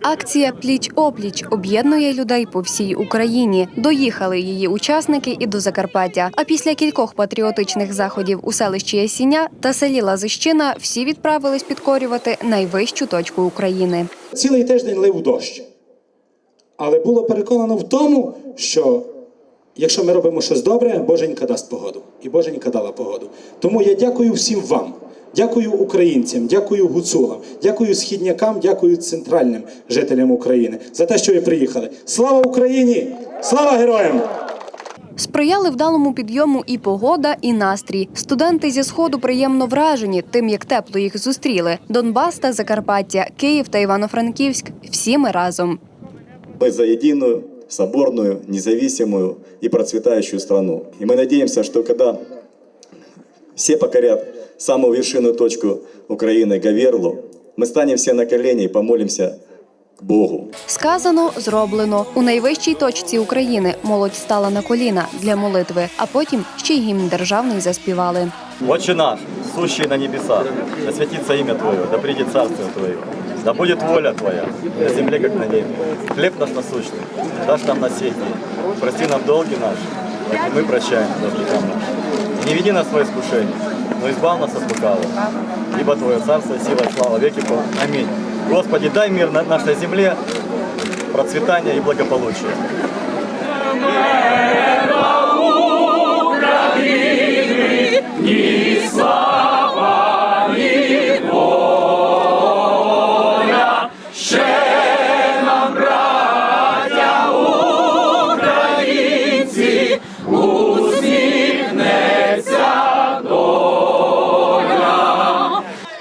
Акція Пліч опліч об'єднує людей по всій Україні. Доїхали її учасники і до Закарпаття. А після кількох патріотичних заходів у селищі Ясіня та селі Лазищина всі відправились підкорювати найвищу точку України. Цілий тиждень лив дощ. Але було переконано в тому, що якщо ми робимо щось добре, Боженька дасть погоду. І Боженька дала погоду. Тому я дякую всім вам. Дякую українцям, дякую гуцулам, дякую східнякам, дякую центральним жителям України за те, що ви приїхали. Слава Україні! Слава героям! Сприяли вдалому підйому і погода, і настрій. Студенти зі сходу приємно вражені тим, як тепло їх зустріли. Донбас та Закарпаття, Київ та Івано-Франківськ всі ми разом. Мы за единую, соборную, независимую и процветающую страну. И мы надеемся, что когда все покорят самую вершинную точку Украины, Гаверлу, мы станем все на колени и помолимся к Богу. Сказано, зроблено. У найвищій точці України молодь стала на коліна для молитви, а потім ще й гімн державний заспівали. Отче наш, сущий на небесах, да святится имя Твое, да придет царствие Твое, да будет воля Твоя, на земле, как на небе. Хлеб наш насущный, дашь нам на сей день. Прости нам долги наши, как и мы прощаем должникам нашим. Не веди нас в свое искушение, но избав нас от лукавого. Ибо Твое царство, сила и слава веки. Богу. Аминь. Господи, дай мир на нашей земле, процветание и благополучие.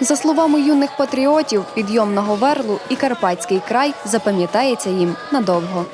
За словами юних патріотів, підйом на Говерлу і Карпатський край запам'ятається їм надовго.